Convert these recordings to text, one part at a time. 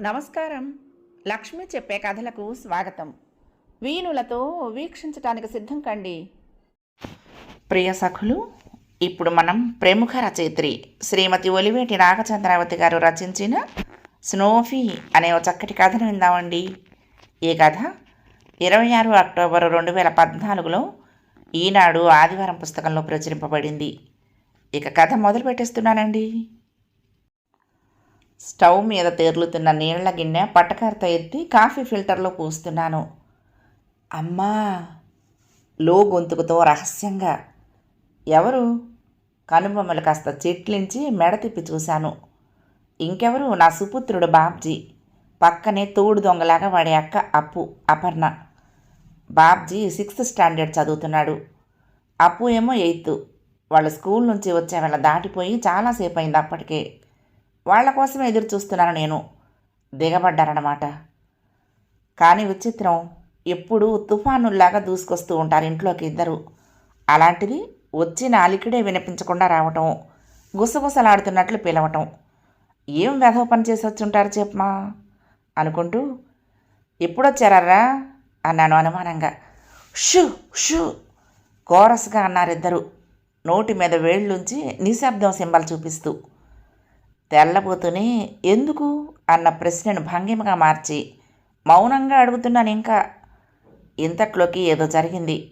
నమస్కారం. లక్ష్మి చెప్పే కథలకు స్వాగతం. వీణులతో వీక్షించటానికి సిద్ధం కండి. ప్రియ సఖులు ఇప్పుడు మనం ప్రముఖ రచయిత్రి శ్రీమతి ఒలివేటి నాగచంద్రావతి గారు రచించిన స్నోఫీ అనే ఒక చక్కటి కథను విందామండి. ఈ కథ ఇరవై ఆరు అక్టోబర్ రెండు వేల పద్నాలుగులో ఈనాడు ఆదివారం పుస్తకంలో ప్రచురింపబడింది. ఇక కథ మొదలు పెట్టేస్తున్నానండి స్టవ్ మీద తేర్లుతున్న నీళ్ళ గిన్నె పట్టకరతో ఎత్తి కాఫీ ఫిల్టర్లో పూస్తున్నాను. అమ్మా! లో గొంతుకుతో రహస్యంగా ఎవరు? కనుబొమ్మలు కాస్త చెట్లించి మెడ తిప్పి చూశాను. ఇంకెవరు? నా సుపుత్రుడు బాబ్జీ. పక్కనే తోడు దొంగలాగా వాడి అక్క అప్పు అపర్ణ. బాబ్జీ సిక్స్త్ స్టాండర్డ్ చదువుతున్నాడు. అప్పు ఏమో ఎయిత్. వాళ్ళ స్కూల్ నుంచి వచ్చే వాళ్ళ దాటిపోయి చాలాసేపు అయింది అప్పటికే. వాళ్ళ కోసం ఎదురు చూస్తున్నాను నేను. దిగబడ్డారన్నమాట. కానీ విచిత్రం ఎప్పుడూ తుఫానుల్లాగా దూసుకొస్తూ ఉంటారు ఇంట్లోకి ఇద్దరు. అలాంటిది వచ్చి నాలికిడే వినిపించకుండా రావటం గుసగుసలాడుతున్నట్లు పిలవటం. ఏం వెధవ పని చేసి వచ్చి ఉంటారు చెప్పమా? అనుకుంటూ ఎప్పుడొచ్చారా అన్నాను అనుమానంగా. షూ షూ కోరస్గా అన్నారిద్దరు నోటి మీద వేళ్ళుంచి నిశ్శబ్దం సింబల్ చూపిస్తూ. తెల్లబోతూనే ఎందుకు? అన్న ప్రశ్నను భంగిమగా మార్చి మౌనంగా అడుగుతున్నాను ఇంకా. ఇంతట్లోకి ఏదో జరిగింది.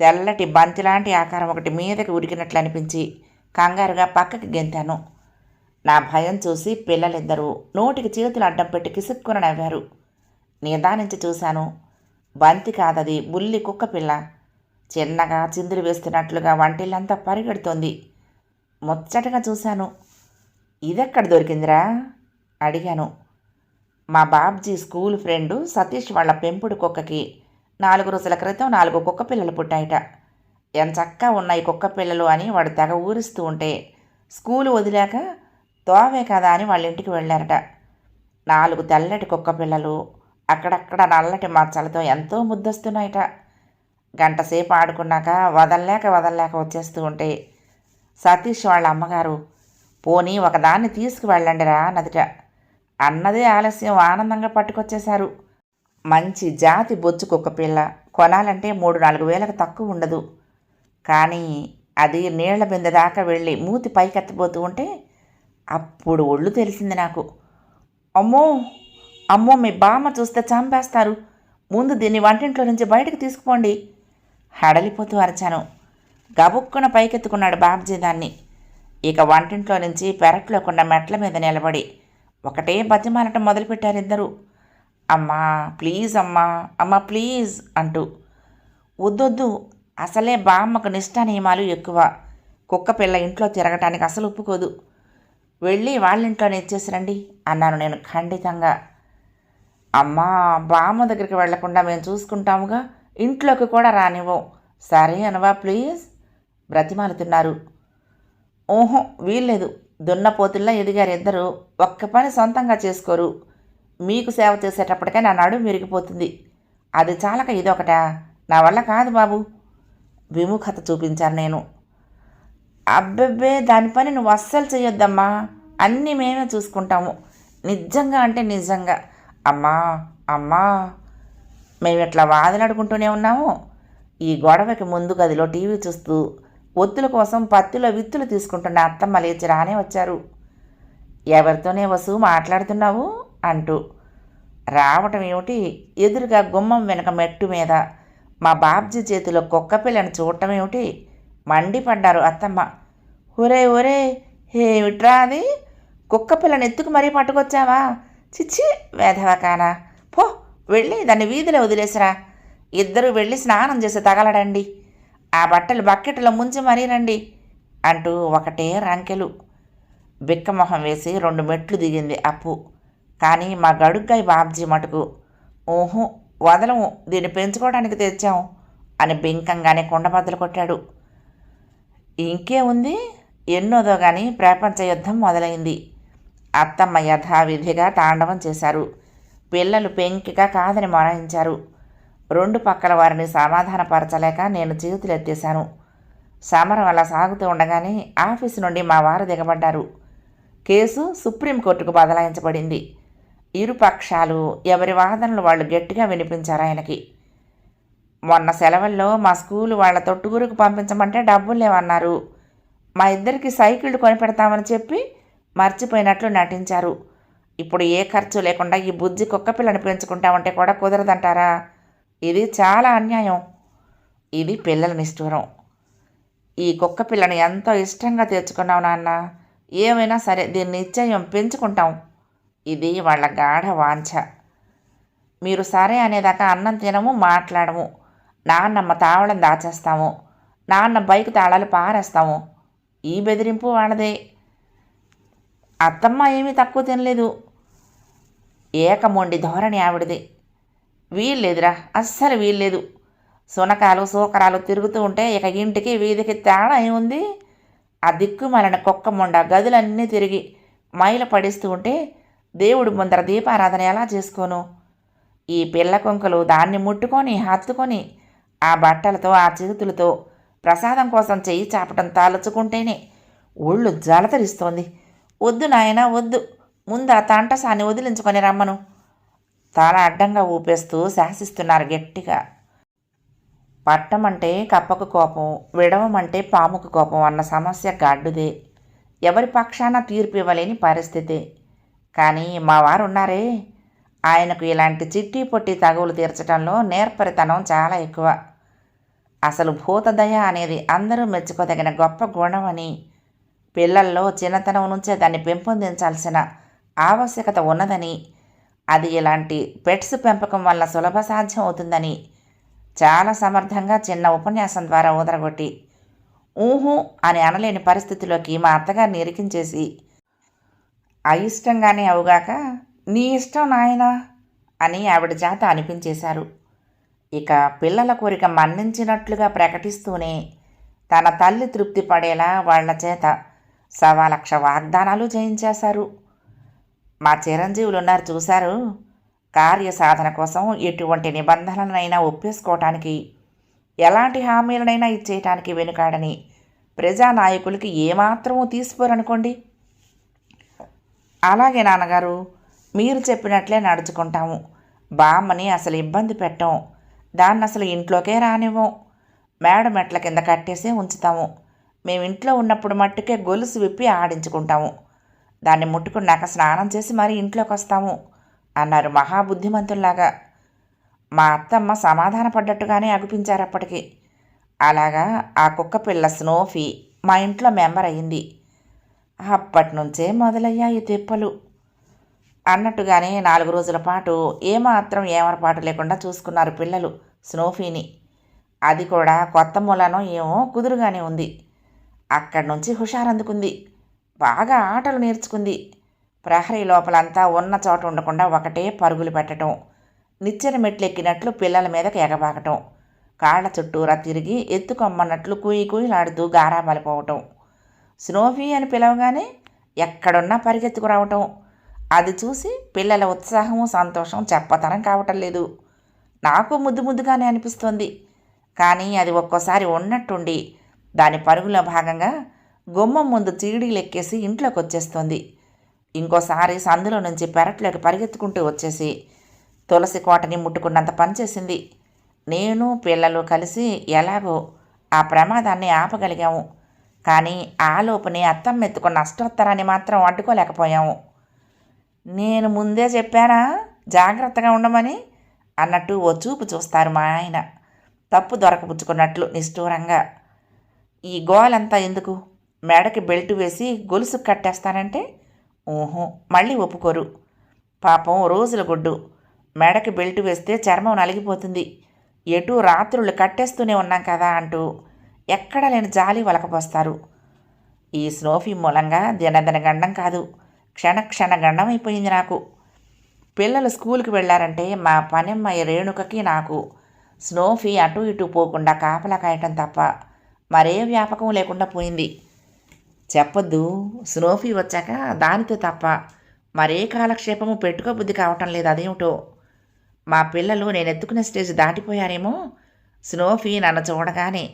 తెల్లటి బంతిలాంటి ఆకారం ఒకటి మీదకి ఉరికినట్లు అనిపించి కంగారుగా పక్కకి గెంతాను. నా భయం చూసి పిల్లలిద్దరూ నోటికి చేతులు అడ్డం పెట్టి కిసుక్కున నవ్వారు. నిదానించి చూశాను. బంతి కాదది బుల్లి కుక్క పిల్ల. చిన్నగా చిందులు వేస్తున్నట్లుగా వంటిల్లంతా పరిగెడుతోంది. ముచ్చటగా చూశాను. ఇదెక్కడ దొరికిందిరా? అడిగాను. మా బాబ్జీ స్కూల్ ఫ్రెండు సతీష్ వాళ్ళ పెంపుడు కుక్కకి నాలుగు రోజుల క్రితం నాలుగు కుక్క పిల్లలు పుట్టాయట. ఎంచక్కా ఉన్నాయి కుక్క పిల్లలు అని వాడు తెగ ఊరిస్తూ ఉంటే స్కూలు వదిలాక తోవే కదా అని వాళ్ళ ఇంటికి వెళ్ళారట. నాలుగు తెల్లటి కుక్క పిల్లలు అక్కడక్కడ నల్లటి మచ్చలతో ఎంతో ముద్దొస్తున్నాయట. గంటసేపు ఆడుకున్నాక వదల్లేక వదల్లేక వచ్చేస్తూ ఉంటే సతీష్ వాళ్ళ అమ్మగారు పోనీ ఒకదాన్ని తీసుకువెళ్ళండిరా నదిట. అన్నదే ఆలస్యం ఆనందంగా పట్టుకొచ్చేశారు. మంచి జాతి బొచ్చు కుక్క పిల్ల. కొనాలంటే మూడు నాలుగు వేలకు తక్కువ ఉండదు. కానీ అది నీళ్ళ బిందె దాకా వెళ్ళి మూతి పైకెత్తబోతూ ఉంటే అప్పుడు ఒళ్ళు తెలిసింది నాకు. అమ్మో! అమ్మో! మీ బామ్మ చూస్తే చంపేస్తారు. ముందు దీన్ని వంటింట్లో నుంచి బయటకు తీసుకుపోండి. హడలిపోతూ అరిచాను. గబుక్కున పైకెత్తుకున్నాడు బాబ్జీ దాన్ని. ఇక వంటింట్లో నుంచి పెరట్లో మెట్ల మీద నిలబడి ఒకటే బతిమాలటం మొదలుపెట్టారు ఇద్దరు. అమ్మా ప్లీజ్ అమ్మా అమ్మా ప్లీజ్ అంటూ. వద్దొద్దు అసలే బామ్మకు నిష్ఠా నియమాలు ఎక్కువ. కుక్క పిల్ల ఇంట్లో తిరగటానికి అసలు ఒప్పుకోదు. వెళ్ళి వాళ్ళ ఇంట్లోనే ఇచ్చేసిరండి అన్నాను నేను ఖండితంగా. అమ్మా బామ్మ దగ్గరికి వెళ్ళకుండా మేము చూసుకుంటాముగా ఇంట్లోకి కూడా రానివ్వం సరే అనవా ప్లీజ్? బ్రతిమాలుతున్నారు. ఊహం వీల్లేదు. దున్నపోతుల్లా ఎదిగారు ఇద్దరు. ఒక్క పని సొంతంగా చేసుకోరు. మీకు సేవ చేసేటప్పటికే నా నడుము విరిగిపోతుంది. అది చాలక ఇదొకట? నా వల్ల కాదు బాబు. విముఖత చూపించాను నేను. అబ్బెబ్బే దాని పని నువ్వు అస్సలు చేయొద్దమ్మా అన్నీ మేమే చూసుకుంటాము. నిజంగా అంటే నిజంగా. అమ్మా అమ్మా. మేము ఇట్లా వాదలాడుకుంటూనే ఉన్నాము. ఈ గొడవకి ముందు గదిలో టీవీ చూస్తూ ఒత్తుల కోసం పత్తిలో విత్తులు తీసుకుంటున్న అత్తమ్మ లేచి రానే వచ్చారు. ఎవరితోనే వసు మాట్లాడుతున్నావు? అంటూ. రావటం ఏమిటి? ఎదురుగా గుమ్మం వెనక మెట్టు మీద మా బాబ్జీ చేతిలో కుక్క పిల్లని చూడటం ఏమిటి? మండిపడ్డారు అత్తమ్మ. ఒరే ఒరే ఏమిట్రా అది? కుక్క పిల్లని ఎత్తుకు మరీ పట్టుకొచ్చావా? చిచ్చి వేధవకానా. పో వెళ్ళి దాన్ని వీధిలో వదిలేసిరా. ఇద్దరు వెళ్ళి స్నానం చేసి తగలడండి. ఆ బట్టలు బకెట్లో ముంచి మరీ రండి అంటూ ఒకటే రంకెలు. బిక్కమొహం వేసి రెండు మెట్లు దిగింది అప్పు. కానీ మా గడుగ్గాయి బాబ్జీ మటుకు ఓహో వదలము దీన్ని పెంచుకోవడానికి తెచ్చాం అని బింకంగానే కుండబద్దలు కొట్టాడు. ఇంకే ఉంది? ఎన్నోదో కానీ ప్రపంచ యుద్ధం మొదలైంది. అత్తమ్మ యథావిధిగా తాండవం చేశారు. పిల్లలు పెంకిగా కాదని మొరాయించారు రెండు పక్కల వారిని సమాధానపరచలేక నేను చేతులు ఎత్తేశాను. సమరం అలా సాగుతూ ఉండగానే ఆఫీసు నుండి మా వారు దిగబడ్డారు. కేసు సుప్రీంకోర్టుకు బదలాయించబడింది. ఇరు పక్షాలు ఎవరి వాదనలు వాళ్ళు గట్టిగా వినిపించారు ఆయనకి. మొన్న సెలవుల్లో మా స్కూలు వాళ్ళ తొట్టుగురుకు పంపించమంటే డబ్బులు లేవన్నారు. మా ఇద్దరికి సైకిళ్ళు కొనిపెడతామని చెప్పి మర్చిపోయినట్లు నటించారు. ఇప్పుడు ఏ ఖర్చు లేకుండా ఈ బుజ్జి కుక్క పిల్లని పెంచుకుంటామంటే కూడా కుదరదంటారా? ఇది చాలా అన్యాయం. ఇది పిల్లల నిష్ఠూరం ఈ కుక్క పిల్లని ఎంతో ఇష్టంగా తెచ్చుకున్నావు నాన్న. ఏమైనా సరే దీన్ని నిశ్చయం పెంచుకుంటాం. ఇది వాళ్ళ గాఢ వాంఛ. మీరు సరే అనేదాకా అన్నం తినము మాట్లాడము. నాన్నమ్మ తావళం దాచేస్తాము. నాన్న బైక్ తాళాలు పారేస్తాము. ఈ బెదిరింపు వాళ్ళదే. అత్తమ్మ ఏమీ తక్కువ తినలేదు. ఏకమొండి ధోరణి ఆవిడది. వీల్లేదురా అస్సలు వీల్లేదు. సునకాలు సూకరాలు తిరుగుతూ ఉంటే ఇక ఇంటికి వీధికి తేడా ఏముంది? ఆ దిక్కుమాలిన కుక్క మొండ గదులన్నీ తిరిగి మైల పడిస్తూ ఉంటే దేవుడి ముందర దీపారాధన ఎలా చేసుకోను? ఈ పిల్ల కొంకలు దాన్ని ముట్టుకొని హత్తుకొని ఆ బట్టలతో ఆ చేతులతో ప్రసాదం కోసం చెయ్యి చాపటం తాలుచుకుంటేనే ఒళ్ళు జలతరిస్తోంది. వద్దు నాయనా వద్దు. ముందు ఆ తంటసాన్ని వదిలించుకొని రమ్మను. తల అడ్డంగా ఊపేస్తూ శాసిస్తున్నారు గట్టిగా. పట్టమంటే కప్పకు కోపం విడవమంటే పాముకు కోపం అన్న సమస్య గాడ్డుదే. ఎవరి పక్షాన తీర్పు ఇవ్వలేని పరిస్థితి. కానీ మా వారు ఉన్నారే ఆయనకు ఇలాంటి చిట్టి పొట్టి తగువులు తీర్చడంలో నేర్పరితనం చాలా ఎక్కువ. అసలు భూతదయ అనేది అందరూ మెచ్చుకోదగిన గొప్ప గుణం అని పిల్లల్లో చిన్నతనం నుంచే దాన్ని పెంపొందించాల్సిన ఆవశ్యకత ఉన్నదని అది ఇలాంటి పెట్స్ పెంపకం వల్ల సులభ సాధ్యం అవుతుందని చాలా సమర్థంగా చిన్న ఉపన్యాసం ద్వారా ఊదరగొట్టి ఊహు అని అనలేని పరిస్థితిలోకి మా అత్తగారిని ఇరికించేసి అయిష్టంగానే అవుగాక నీ ఇష్టం నాయనా అని ఆవిడ జాత అనిపించేశారు. ఇక పిల్లల కోరిక మన్నించినట్లుగా ప్రకటిస్తూనే తన తల్లి తృప్తి పడేలా వాళ్ళ చేత సవా లక్ష వాగ్దానాలు చేయించేశారు. మా చిరంజీవులు ఉన్నారు చూశారు. కార్య సాధన కోసం ఎటువంటి నిబంధనలనైనా ఒప్పేసుకోవటానికి ఎలాంటి హామీలనైనా ఇచ్చేయటానికి వెనుకాడని ప్రజానాయకులకి ఏమాత్రమూ తీసుకోరనుకోండి అలాగే నాన్నగారు మీరు చెప్పినట్లే నడుచుకుంటాము. బామ్మని అసలు ఇబ్బంది పెట్టం. దాన్ని అసలు ఇంట్లోకే రానివ్వం. మేడ మెట్ల కింద కట్టేసే ఉంచుతాము. మేము ఇంట్లో ఉన్నప్పుడు మట్టుకే గొలుసు విప్పి ఆడించుకుంటాము. దాన్ని ముట్టుకున్నాక స్నానం చేసి మరీ ఇంట్లోకి వస్తాము అన్నారు మహాబుద్ధిమంతుల్లాగా. మా అత్తమ్మ సమాధానపడ్డట్టుగానే అగుపించారు అప్పటికి అలాగా ఆ కుక్క పిల్ల స్నోఫీ మా ఇంట్లో మెంబర్ అయింది అప్పటి నుంచే మొదలయ్యాయి తిప్పలు. అన్నట్టుగానే నాలుగు రోజుల పాటు ఏమాత్రం ఏమరపాటు లేకుండా చూసుకున్నారు పిల్లలు స్నోఫీని. అది కూడా కొత్త మూలనో ఏమో కుదురుగానే ఉంది. అక్కడి నుంచి హుషారందుకుంది. బాగా ఆటలు నేర్చుకుంది. ప్రహరీ లోపలంతా ఉన్న చోట ఉండకుండా ఒకటే పరుగులు పెట్టడం నిచ్చెన మెట్లెక్కినట్లు పిల్లల మీదకి ఎగబాకటం కాళ్ళ చుట్టూరా తిరిగి ఎత్తుకొమ్మన్నట్లు కుయి కుయిలాడుతూ గారాబలిపోవటం. స్నోఫీ అని పిలవగానే ఎక్కడున్నా పరిగెత్తుకు రావటం అది చూసి పిల్లల ఉత్సాహము సంతోషం చెప్పతనం కావటం లేదు. నాకు ముద్దు ముద్దుగానే అనిపిస్తుంది. కానీ అది ఒక్కోసారి ఉన్నట్టుండి దాని పరుగులో భాగంగా గుమ్మం ముందు చీడీలు ఎక్కేసి ఇంట్లోకి వచ్చేస్తుంది ఇంకోసారి సందులో నుంచి పెరట్లోకి పరిగెత్తుకుంటూ వచ్చేసి తులసి కోటని ముట్టుకున్నంత పనిచేసింది నేను పిల్లలు కలిసి ఎలాగో ఆ ప్రమాదాన్ని ఆపగలిగాము. కానీ ఆ లోపునే అత్తమ్మ ఎత్తుకున్న అష్టోత్తరాన్ని మాత్రం అడ్డుకోలేకపోయాము. నేను ముందే చెప్పానా? జాగ్రత్తగా ఉండమని? అన్నట్టు ఓ చూపు చూస్తారు మా ఆయన. తప్పు దొరకపుచ్చుకున్నట్లు నిష్ఠూరంగా. ఈ గోలంతా ఎందుకు? మెడకి బెల్ట్ వేసి గొలుసు కట్టేస్తానంటే? ఊహో మళ్ళీ ఒప్పుకోరు. పాపం రోజుల గుడ్డు. మెడకి బెల్ట్ వేస్తే చర్మం నలిగిపోతుంది. ఎటు రాత్రులు కట్టేస్తూనే ఉన్నాం కదా అంటూ ఎక్కడ లేని జాలి వలకపోస్తారు. ఈ స్నోఫీ మూలంగా దినదిన గండం కాదు. క్షణ క్షణ గండం అయిపోయింది నాకు. పిల్లలు స్కూల్కి వెళ్ళారంటే మా పనిమ్మాయి రేణుకకి నాకు స్నోఫీ అటు ఇటు పోకుండా కాపలా కాయటం తప్ప మరే వ్యాపకం లేకుండా పోయింది. చెప్పొద్దు. స్నోఫీ వచ్చాక దానితో తప్ప మరే కాలక్షేపము పెట్టుకోబుద్ధి కావటం లేదు అదేమిటో. మా పిల్లలు నేను ఎత్తుకునే స్టేజ్ దాటిపోయారేమో. స్నోఫీ నన్ను చూడగానే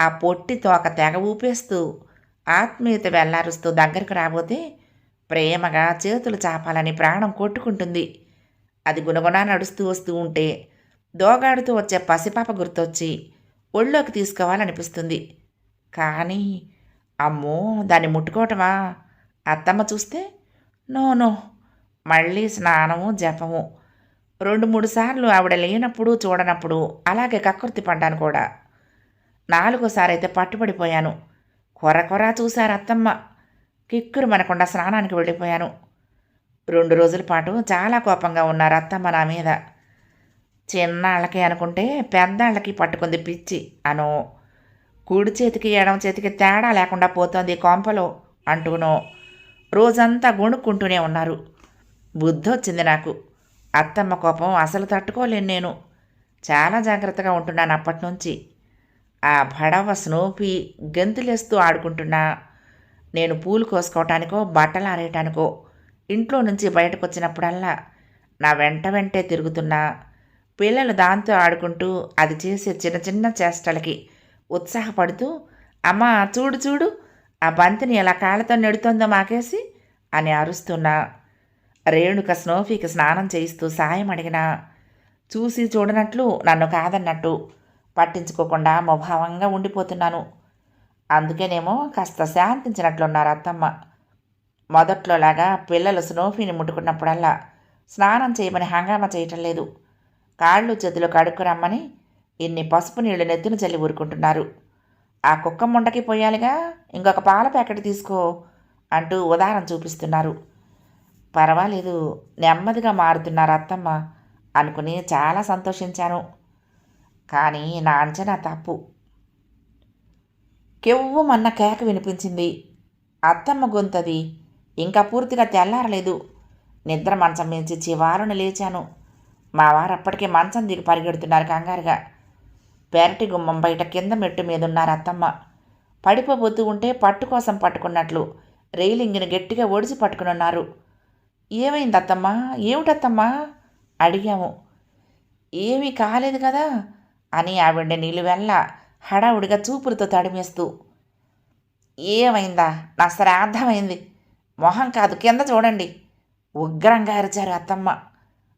ఆ పొట్టి తోక తెగ ఊపేస్తూ ఆత్మీయత వెళ్ళారుస్తూ దగ్గరకు రాబోతే ప్రేమగా చేతులు చాపాలని ప్రాణం కొట్టుకుంటుంది. అది గుణగుణ నడుస్తూ వస్తూ ఉంటే దోగాడుతూ వచ్చే పసిపాప గుర్తొచ్చి ఒళ్ళోకి తీసుకోవాలనిపిస్తుంది. కానీ అమ్మో దాన్ని ముట్టుకోవటమా? అత్తమ్మ చూస్తే నో నో మళ్ళీ స్నానము జపము. రెండు మూడు సార్లు ఆవిడ లేనప్పుడు చూడనప్పుడు అలాగే కక్కుర్తి పడ్డాను కూడా. నాలుగోసారి అయితే పట్టుబడిపోయాను. కొర కొర చూశారు అత్తమ్మ. కిక్కురు మనకుండా స్నానానికి వెళ్ళిపోయాను. రెండు రోజుల పాటు చాలా కోపంగా ఉన్నారు అత్తమ్మ నా మీద. చిన్నాళ్ళకి అనుకుంటే పెద్దాళ్ళకి పట్టుకుంది పిచ్చి అనో. కుడి చేతికి ఎడమ చేతికి తేడా లేకుండా పోతోంది కొంపలో అంటూనో రోజంతా గొణుక్కుంటూనే ఉన్నారు. బుద్ధి వచ్చింది నాకు. అత్తమ్మ కోపం అసలు తట్టుకోలేను నేను. చాలా జాగ్రత్తగా ఉంటున్నాను అప్పటి నుంచి ఆ భడవ స్నోపి గెంతులేస్తూ ఆడుకుంటున్నా. నేను పూలు కోసుకోవటానికో బట్టలు ఆరేయటానికో ఇంట్లో నుంచి బయటకు వచ్చినప్పుడల్లా నా వెంట వెంటే తిరుగుతున్నా. పిల్లలు దాంతో ఆడుకుంటూ అది చేసే చిన్న చిన్న చేష్టలకి ఉత్సాహపడుతూ అమ్మా చూడు చూడు ఆ బంతిని ఎలా కాళ్ళతో నెడుతోందో మాకేసి అని అరుస్తున్నా. రేణుక స్నోఫీకి స్నానం చేయిస్తూ సాయం అడిగినా చూసి చూడనట్లు నన్ను కాదన్నట్టు పట్టించుకోకుండా ముభావంగా ఉండిపోతున్నాను. అందుకేనేమో కాస్త శాంతించినట్లున్నారు అత్తమ్మ. మొదట్లోలాగా పిల్లలు స్నోఫీని ముట్టుకున్నప్పుడల్లా స్నానం చేయమని హంగామా చేయటం లేదు. కాళ్ళు చేతులు కడుక్కురమ్మని ఇన్ని పసుపు నీళ్ళు నెత్తిన చల్లి ఊరుకుంటున్నారు. ఆ కుక్క ముండకి పోయాలిగా ఇంకొక పాల ప్యాకెట్ తీసుకో అంటూ ఉదాహరణ చూపిస్తున్నారు. పర్వాలేదు నెమ్మదిగా మారుతున్నారు అత్తమ్మ అనుకుని చాలా సంతోషించాను. కానీ నా అంచనా తప్పు. కెవ్వమన్న కేక వినిపించింది. అత్తమ్మ గొంతది. ఇంకా పూర్తిగా తెల్లారలేదు. నిద్ర మంచం మించి చివారును లేచాను. మా వారు అప్పటికే మంచం దిగి పరిగెడుతున్నారు కంగారుగా. పెరటి గుమ్మం బయట కింద మెట్టు మీద ఉన్నారు అత్తమ్మ. పడిపోబోతూ ఉంటే పట్టు కోసం పట్టుకున్నట్లు రైలింగిని గట్టిగా ఒడిసి పట్టుకునున్నారు. ఏమైంది అత్తమ్మ? ఏమిటత్తమ్మా? అడిగాము. ఏమీ కాలేదు కదా? అని ఆవిడ నిలువెల్ల హడావుడిగా చూపులతో తడిమేస్తూ. ఏమైందా? నా శ్రాద్ధమైంది మొహం కాదు కింద చూడండి. ఉగ్రంగా అరిచారు అత్తమ్మ.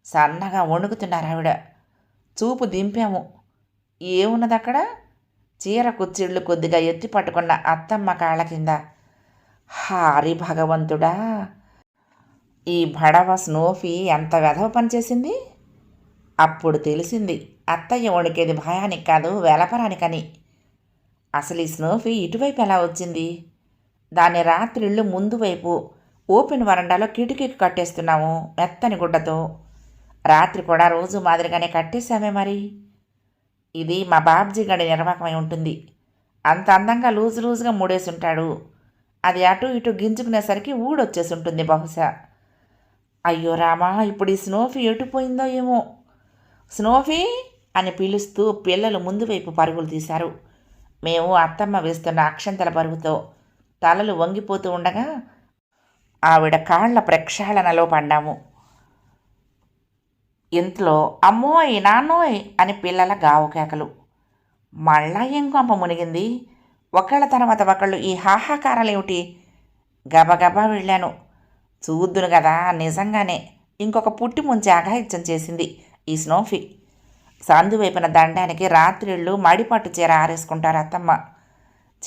సన్నగా వణుకుతున్నారు ఆవిడ. చూపు దింపాము. ఏమున్నది అక్కడ చీర కుచ్చిళ్ళు కొద్దిగా ఎత్తి పట్టుకున్న అత్తమ్మ కాళ్ళ కింద. హారి భగవంతుడా! ఈ భడవ స్నోఫీ ఎంత వెధవ పనిచేసింది? అప్పుడు తెలిసింది అత్తయ్య వణికేది భయానికి కాదు వెలపరానికని. అసలు ఈ స్నోఫీ ఇటువైపు ఎలా వచ్చింది? దాన్ని రాత్రిళ్ళు ముందు వైపు ఓపెన్ వరండాలో కిటికీకి కట్టేస్తున్నాము మెత్తని గుడ్డతో. రాత్రి కూడా రోజు మాదిరిగానే కట్టేశామే మరి. ఇది మా బాబ్జీ గడి నిర్వాహకమై ఉంటుంది. అంత అందంగా లూజు లూజుగా మూడేసి ఉంటాడు అది అటు ఇటు గింజుకునేసరికి ఊడొచ్చేసి ఉంటుంది బహుశా. అయ్యో రామా ఇప్పుడు ఈ స్నోఫీ ఎటుపోయిందో ఏమో. స్నోఫీ? అని పిలుస్తూ పిల్లలు ముందు వైపు పరుగులు తీశారు. మేము అత్తమ్మ వేస్తున్న అక్షంతల పరుగుతో తలలు వంగిపోతూ ఉండగా ఆవిడ కాళ్ళ ప్రక్షాళనలో పడ్డాము. ఇంతలో అమ్మోయ్ నాన్నోయ్ అని పిల్లల గావుకేకలు. మళ్ళా ఏం కొంప మునిగింది. ఒకళ్ళ తర్వాత ఒకళ్ళు ఈ హాహాకారాలేమిటి? గబగబా వెళ్ళాను. చూద్దును కదా నిజంగానే ఇంకొక పుట్టి ముంచి అఘాయిత్యం చేసింది ఈ స్నోఫీ. సందు వైపున దండానికి రాత్రిళ్ళు మడిపట్టు చీర ఆరేసుకుంటారు అత్తమ్మ.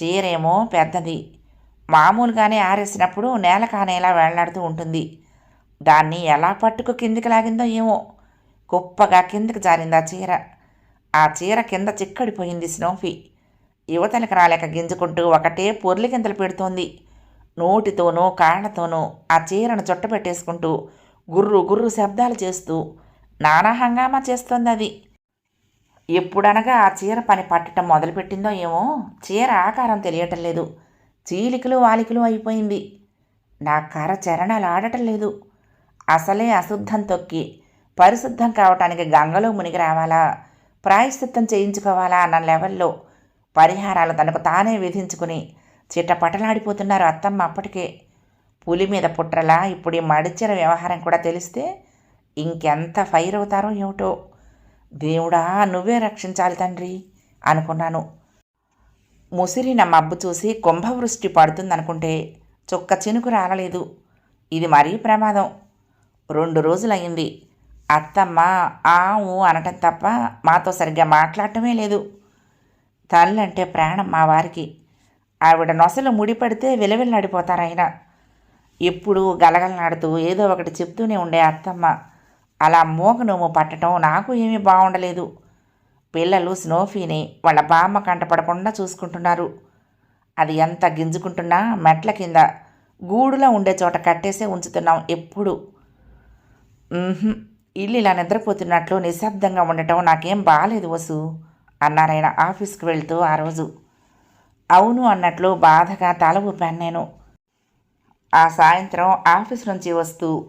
చీరేమో పెద్దది. మామూలుగానే ఆరేసినప్పుడు నేల కానేలా వేళ్ళాడుతూ ఉంటుంది. దాన్ని ఎలా పట్టుకు కిందికి లాగిందో ఏమో కుప్పగా కిందకి జారింది ఆ చీర. ఆ చీర కింద చిక్కడిపోయింది స్నోఫీ. యువతలకు రాలేక గింజుకుంటూ ఒకటే పొర్లి గింతలు పెడుతోంది. నోటితోనూ కాళ్ళతోనూ ఆ చీరను చుట్టపెట్టేసుకుంటూ గుర్రు గుర్రు శబ్దాలు చేస్తూ నానా హంగామా చేస్తోంది అది. ఎప్పుడనగా ఆ చీర పని పట్టడం మొదలుపెట్టిందో ఏమో చీర ఆకారం తెలియటం లేదు. చీలికలు వాలికలు అయిపోయింది. నా కర చరణాలు ఆడటం లేదు. అసలే అశుద్ధం తొక్కి పరిశుద్ధం కావటానికి గంగలో మునిగి రావాలా? ప్రాయశ్చిత్తం చేయించుకోవాలా అన్న లెవెల్లో పరిహారాలు తనకు తానే విధించుకుని చిట్టపటలాడిపోతున్నారు అత్తమ్మ అప్పటికే. పులి మీద పుట్రలా ఇప్పుడు ఈ మడిచిన వ్యవహారం కూడా తెలిస్తే ఇంకెంత ఫైర్ అవుతారో ఏమిటో. దేవుడా నువ్వే రక్షించాలి తండ్రి అనుకున్నాను. ముసిరిన మబ్బు చూసి కుంభవృష్టి పడుతుందనుకుంటే చుక్క చినుకు రాలలేదు. ఇది మరీ ప్రమాదం. రెండు రోజులయ్యింది. అత్తమ్మ ఆవు అనటం తప్ప మాతో సరిగ్గా మాట్లాడటమే లేదు. తల్లంటే ప్రాణం మా వారికి. ఆవిడ నొసలు ముడిపడితే విలవిల్లాడిపోతారు ఎప్పుడు గలగలనాడుతూ ఏదో ఒకటి చెప్తూనే ఉండే అత్తమ్మ. అలా మోగనోము పట్టడం నాకు ఏమీ బాగుండలేదు పిల్లలు స్నోఫీని వాళ్ళ బామ్మ కంటపడకుండా చూసుకుంటున్నారు. అది ఎంత గింజుకుంటున్నా మెట్ల కింద గూడులో ఉండే చోట కట్టేసే ఉంచుతున్నాం ఎప్పుడు. ఇల్లు ఇలా నిద్రపోతున్నట్లు నిశ్శబ్దంగా ఉండటం నాకేం బాగాలేదు వసు అన్నారాయన ఆఫీస్కి వెళ్తూ ఆ రోజు. అవును అన్నట్లు బాధగా తల ఊపాను నేను. ఆ సాయంత్రం ఆఫీస్ నుంచి వస్తూ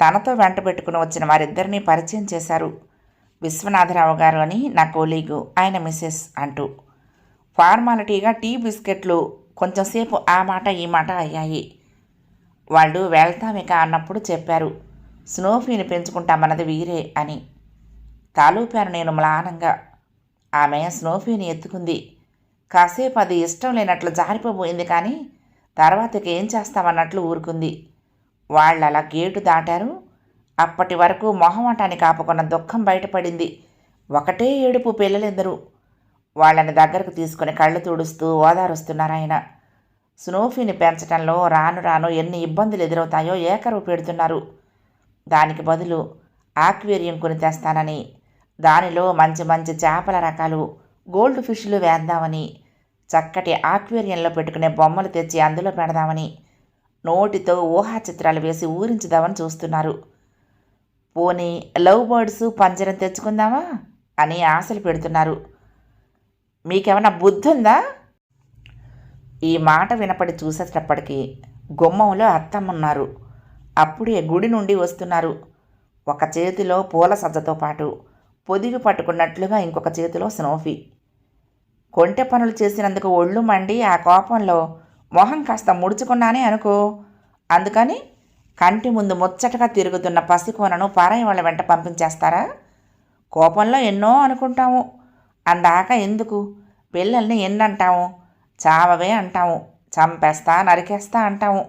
తనతో వెంట పెట్టుకుని వచ్చిన వారిద్దరినీ పరిచయం చేశారు. విశ్వనాథరావు గారు అని నా కోలీగు ఆయన మిస్సెస్ అంటూ. ఫార్మాలిటీగా టీ బిస్కెట్లు కొంచెంసేపు ఆ మాట ఈ మాట అయ్యాయి. వాళ్ళు వెళ్తామిక అన్నప్పుడు చెప్పారు. స్నోఫీని పెంచుకుంటామన్నది వీరే అని. తాలూపాను నేను మ్లానంగా. ఆమె స్నోఫీని ఎత్తుకుంది. కాసేపు అది ఇష్టం లేనట్లు జారిపోబోయింది కానీ తర్వాతకి ఏం చేస్తామన్నట్లు ఊరుకుంది. వాళ్ళు అలా గేటు దాటారు. అప్పటి వరకు మొహమాటాన్ని కాపుకున్న దుఃఖం బయటపడింది. ఒకటే ఏడుపు పిల్లలిద్దరూ వాళ్ళని దగ్గరకు తీసుకుని కళ్ళు తుడుస్తూ ఓదారుస్తున్నారాయన స్నోఫీని పెంచడంలో రాను రాను ఎన్ని ఇబ్బందులు ఎదురవుతాయో ఏకరువు పెడుతున్నారు దానికి బదులు ఆక్వేరియం కొని తెస్తానని దానిలో మంచి మంచి చేపల రకాలు గోల్డ్ ఫిష్లు వేద్దామని చక్కటి ఆక్వేరియంలో పెట్టుకునే బొమ్మలు తెచ్చి అందులో పెడదామని నోటితో ఊహా చిత్రాలు వేసి ఊరించుదామని చూస్తున్నారు. పోనీ లవ్ బర్డ్స్ పంజరం తెచ్చుకుందామా అని ఆశలు పెడుతున్నారు. మీకేమైనా బుద్ధి ఉందా ఈ మాట వినపడి చూసేటప్పటికీ గుమ్మంలో అత్తమ్మున్నారు. అప్పుడే గుడి నుండి వస్తున్నారు. ఒక చేతిలో పూల సజ్జతో పాటు పొదివి పట్టుకున్నట్లుగా ఇంకొక చేతిలో స్నోఫీ. కొంటె పనులు చేసినందుకు ఒళ్ళు మండి ఆ కోపంలో మొహం కాస్త ముడుచుకున్నానే అనుకో. అందుకని కంటి ముందు ముచ్చటగా తిరుగుతున్న పసికోనను పారాయి వాళ్ళ వెంట పంపించేస్తారా? కోపంలో ఎన్నో అనుకుంటాము. అందాక ఎందుకు? పిల్లల్ని ఎన్నంటాము? చావవే అంటాము. చంపేస్తా నరికేస్తా అంటాము.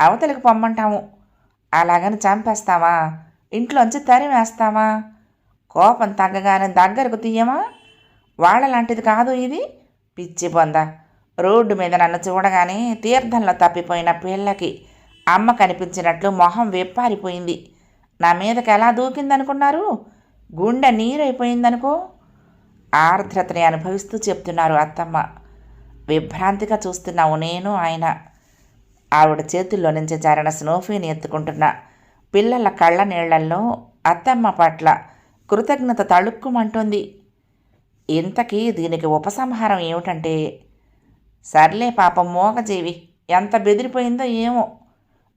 అవతలికి పొమ్మంటాము. అలాగని చంపేస్తావా? ఇంట్లోంచి తరిమేస్తావా? కోపం తగ్గగానే దగ్గరకు తీయమా? వాళ్ళలాంటిది కాదు ఇది. పిచ్చి బొంద. రోడ్డు మీద నన్ను చూడగానే తీర్థంలో తప్పిపోయిన పిల్లకి అమ్మ కనిపించినట్లు మొహం వెప్పారిపోయింది. నా మీదకి ఎలా దూకిందనుకున్నారు? గుండె నీరైపోయిందనుకో? ఆర్ద్రతని అనుభవిస్తూ చెప్తున్నారు అత్తమ్మ. విభ్రాంతిగా చూస్తున్నావు నేను ఆయన. ఆవిడ చేతుల్లో నుంచి జారిన స్నోఫీని ఎత్తుకుంటున్న పిల్లల కళ్ళ నీళ్ళల్లో అత్తమ్మ పట్ల కృతజ్ఞత తళుక్కుమంటుంది. ఇంతకీ దీనికి ఉపసంహారం ఏమిటంటే? సర్లే పాపం మోగజీవి ఎంత బెదిరిపోయిందో ఏమో.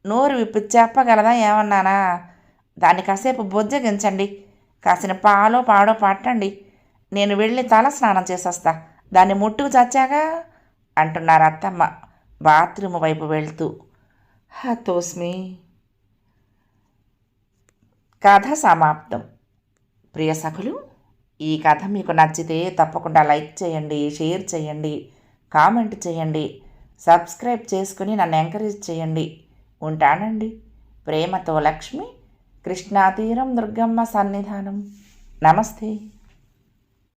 నోరు విప్పి చెప్పగలదా ఏమన్నానా? దాన్ని కాసేపు బొజ్జగించండి. కాసిన పాలో పాడో పట్టండి. నేను వెళ్ళి తల స్నానం చేసొస్తా. దాన్ని ముట్టుకు చచ్చాగా? అంటున్నారు అత్తమ్మ. బాత్రూమ్ వైపు వెళ్తూ హతోస్మి కథ సమాప్తం. ప్రియ సఖులు ఈ కథ మీకు నచ్చితే తప్పకుండా లైక్ చేయండి షేర్ చేయండి కామెంట్ చేయండి సబ్స్క్రైబ్ చేసుకుని నన్ను ఎంకరేజ్ చేయండి. ఉంటానండి. ప్రేమతో లక్ష్మి కృష్ణాతీరం దుర్గమ్మ సన్నిధానం. నమస్తే.